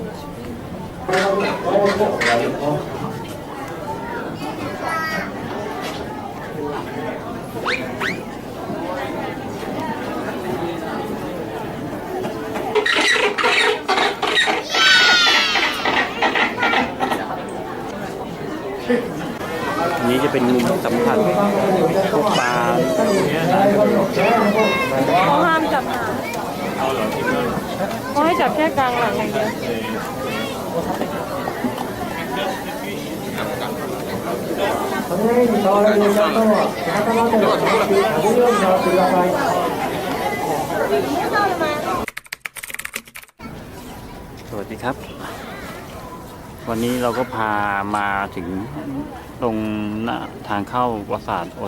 อันนี้จะเป็นมุมสัมผัสพวกปลาขาห้ามจับหางเขา จับแค่กลางหลังอย่างเดียว 雷に触られる方は背中のあたりを触ってあげるように触ってください。 สวัสดีครับ วันนี้เราก็พามาถึงตรงหน้าทางเข้าปราสาท